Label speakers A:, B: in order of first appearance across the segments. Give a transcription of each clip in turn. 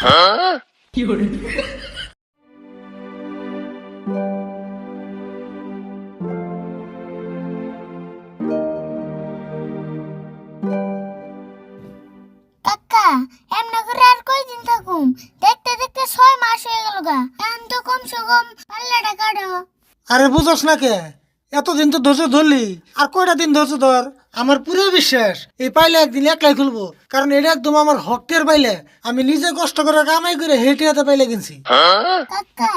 A: কাকা এমনি করে আর কয়দিন থাকুম? দেখতে দেখতে ছয় মাস হয়ে গেল গা। এখন তো কমসে কম পাল্লাটা কাটো।
B: আরে বুঝস না কে? এতদিন তো ধৈর্য ধরলি, আর কয়টা দিন ধৈর্য ধর? আমার পুরো বিশ্বাস এই পাইলে একদিন একলাই খুলবো। কারণ এটা একদম আমার হকের পাইলে। আমি নিজে কষ্ট করে কামাই করে হেঁটে হাতে পাইলে কিনছি।
A: কাকা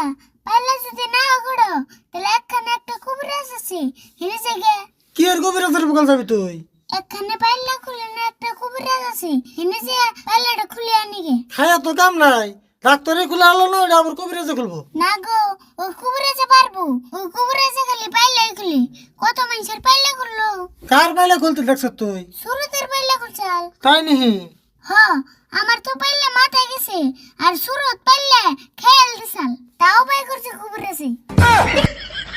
A: পাল্লা যদি না করো তাহলে একখানে একটা কুবরাজ আছে হিনে জায়গা
B: কি আর কবিরাজের বকাল যাবি তুই?
A: একখানে পাল্লা খুলে না একটা কুবরাজ আছে হিনে যে পাল্লাটা খুলে আনি গে
B: খায়া তো কাম নাই। ডাক্তারে খুলে আলো না ওটা আবার কবিরাজে খুলবো।
A: না গো ওই কুবরাজে পারব। ওই কুবরাজে খালি পাল্লাই খুলি। কত মানুষের পাল্লা খুললো?
B: কার পাইলে খুলতে দেখছ তুই?
A: সুরতের পাল্লা খুলছাল।
B: তাই নিহি
A: হ আমার তো পাল্লা মাথায় গেছে। আর সুরত পাল্লা খেয়াল দিছাল। তাও বাই করছে কুবরাজে।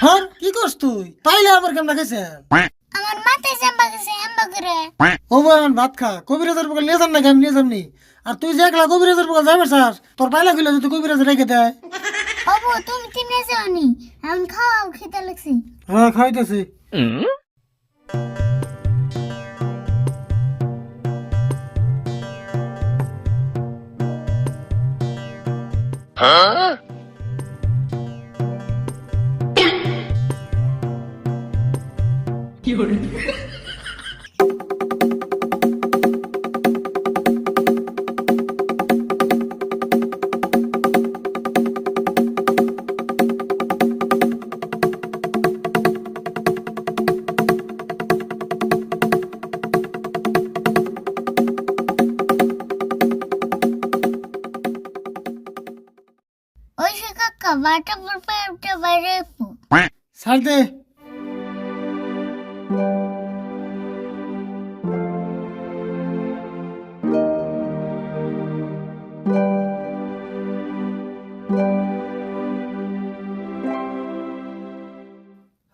B: হ্যাঁ কি করছ তুই? পাইলে আবার কেমন খাইছে?
A: আমার মাথায় জাম্বা গেছে এম্বা করে।
B: ও ভাই আমার ভাত খা। কবিরাজের বকাল নিয়ে যান না আমি নিয়ে যামনি আর তুই যে একলা কবিরাজের বকাল যাবে স্যার? তোর পাইলা খুলে যদি কবিরাজ রেখে দেয়
A: বাবু তুমি তিনে যাওনি। এখন খাওয়াও খেতে লাগছে।
B: হ্যাঁ খাইতেছি।
A: ওই সে কাকা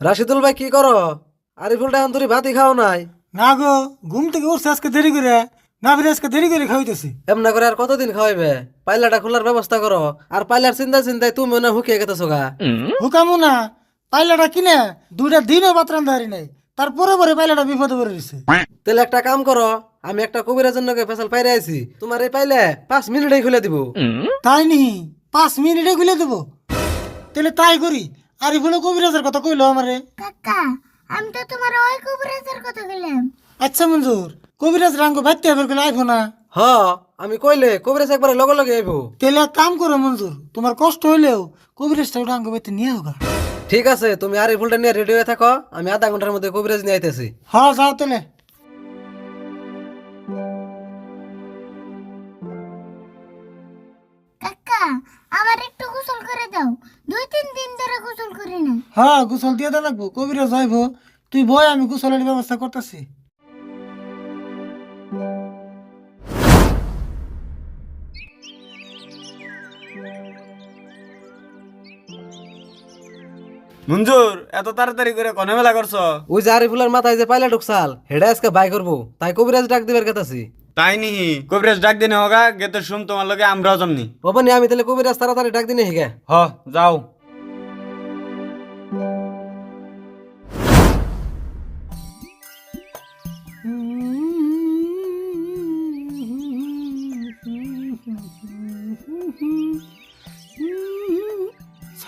C: রাশিদুল ভাই কি করো? আরিফুলটা এখন তুই ভাতই খাও নাই।
B: না গো ঘুম থেকে উঠছে আজকে দেরি করে। না ফিরে আজকে দেরি করে খাইতেছি
C: এমনা করে আর কতদিন খাওয়াইবে? পাইলাটা খোলার ব্যবস্থা করো। আর পাইলার চিন্তা চিন্তায় তুমি হয় হুকিয়ে গেতেছো গা।
B: হুকামু না পাইলাটা কিনে দুইটা দিনও বাতরান ধারি নাই তারপরে পরে পাইলাটা বিপদে পড়ে দিছে
C: তাহলে একটা কাম করো আমি একটা কবিরার জন্য ফেসাল পাইরে আইছি। তোমার এই পাইলে পাঁচ মিনিটেই খুলে দিব।
B: তাই নি? পাঁচ মিনিটে খুলে দেবো। তাহলে তাই করি। আর এগুলো কবিরাজের কথা কইলো আমারে।
A: কাকা আমি তো তোমার ওই কবিরাজের কথা গেলাম
B: আচ্ছা মঞ্জুর কবিরাজ রাঙ্গ বাইতে হবে গেলে আইবো না?
C: হ আমি কইলে কবিরাজ একবারে লগে লগে আইবো।
B: তাহলে এক কাম করো মঞ্জুর তোমার কষ্ট হইলেও কবিরাজটা রাঙ্গ বাইতে নিয়ে হোগা
C: ঠিক আছে তুমি আরিফুলটা নিয়ে রেডি হয়ে থাকো আমি আধা ঘণ্টার মধ্যে কবিরাজ নিয়ে আইতেছি।
B: হ্যাঁ যাও তাহলে।
A: না?
B: হ্যাঁ গোসল দিয়ে দেওয়া লাগবো কবিরাজ যাইবো। তুই বয় আমি গোসলের ব্যবস্থা করতেছি।
D: মঞ্জুর এত তাড়াতাড়ি করে কনে মেলা করছ?
C: ওই যে আরিফুলের মাথায় যে পাইলা ঢুকসাল হেডা আজকে বাই করব। তাই কবিরাজ ডাক দিবার কাতাছি
D: তাই নিহি কবিরাজ ডাক দিনে হোগা গেতে শুন তোমার লগে আমরাও জমনি।
C: বাবা নি আমি তাহলে কবিরাজ তাড়াতাড়ি ডাক দিনে হিগে
D: হ যাও।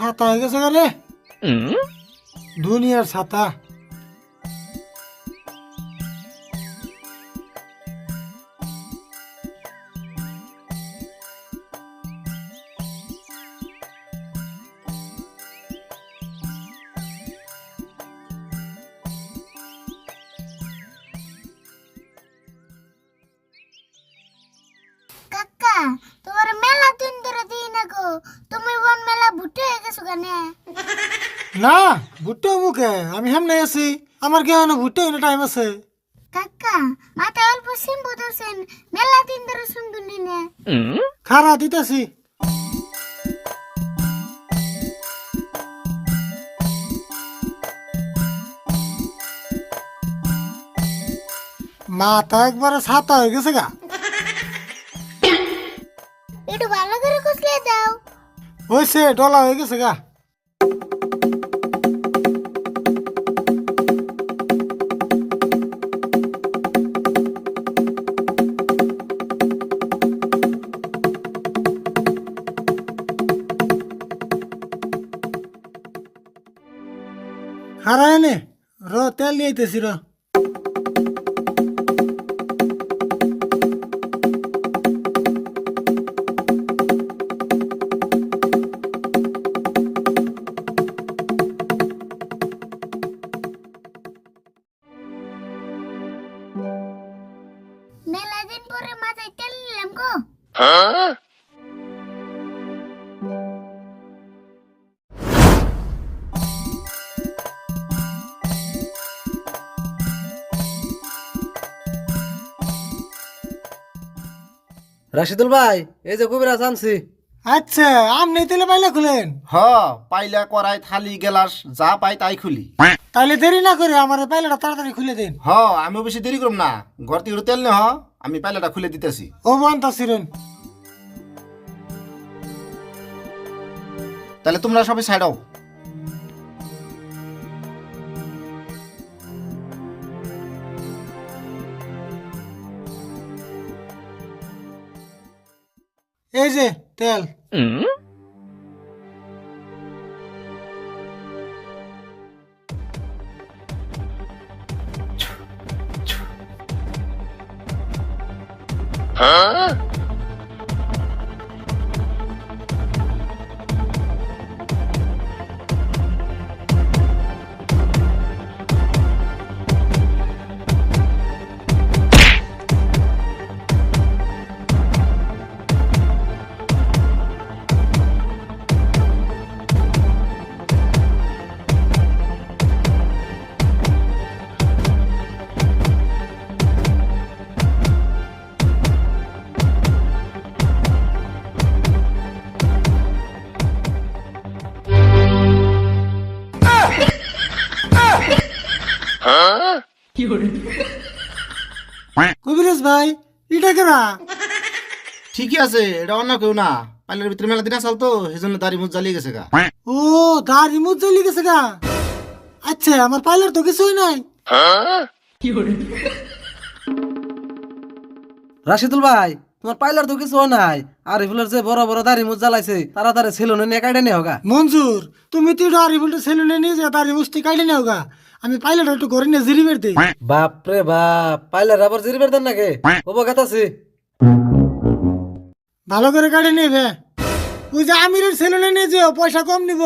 B: ছাতা হয়ে গেছে গেলে? দুনিয়ার ছাতা।
A: কেনে
B: না ভুট্টো মুখে আমি সামনে আছি। আমার কেন ভুট্টো টাইম আছে?
A: কাকা মাথায় অল্প সিম্বু ধরছেন মেলা দিন ধরে শুনব না।
B: খারা দিতেছি। মাথা একবারে ছাতা হয়ে গেছে গা। হয়েছে ডলা হয়ে গেছে গা। হারায় নে র তেল নিয়ে আইতেছি র।
A: পরে মাথায় তেল নিলাম গো।
C: রাশিদুল ভাই এই যে কবিরাজ আনছি।
B: আচ্ছা আপনি তেলে পাইলে খুলেন?
E: হ পাইলা করাই থালি গেলাস যা পাই তাই খুলি।
B: তাহলে দেরি না করে আমার পাইলাটা তাড়াতাড়ি খুলে দিন।
E: হ আমি বেশি দেরি করব না। ঘর থেকে তেল নে হ আমি পাইলাটা খুলে দিতেছি।
B: ও বন্ত সিরেন।
E: তাহলে তোমরা সবাই সাইড হও
B: এই যে তেল। কবিরাজ এটা কেনা?
E: ঠিকই আছে এটা অন্য কেউ না। পাইলার ভিতরে মেলা দিন আসাল তো সেই জন্য দাড়ি মুখ জ্বালিয়ে গেছে গা।
B: ও দাড়ি মুখ জ্বলি গেছে গা? আচ্ছা আমার পাইলার তো কিছুই নাই।
C: রাশিদুল ভাই তোমার পাইলার তো কিছু নাই। আর এগুলোর যে বড় বড় দাড়ি মুজ জ্বালাইছে তাড়াতাড়ি ছিল নিয়ে কাটে নিয়ে হোগা
B: মঞ্জুর তুমি তো দাড়ি সেলুনে নিয়ে যা দাড়ি মুস্তি কাটে গা। আমি পাইলট একটু ঘরে নিয়ে জিরি বের দিই।
C: বাপ রে বাপ পাইলট আবার জিরি বের দেন নাকি? ওবো আছে
B: ভালো করে গাড়ি নেবে। ওই যে আমিরের সেলুনে নিয়ে যেও পয়সা কম নিব।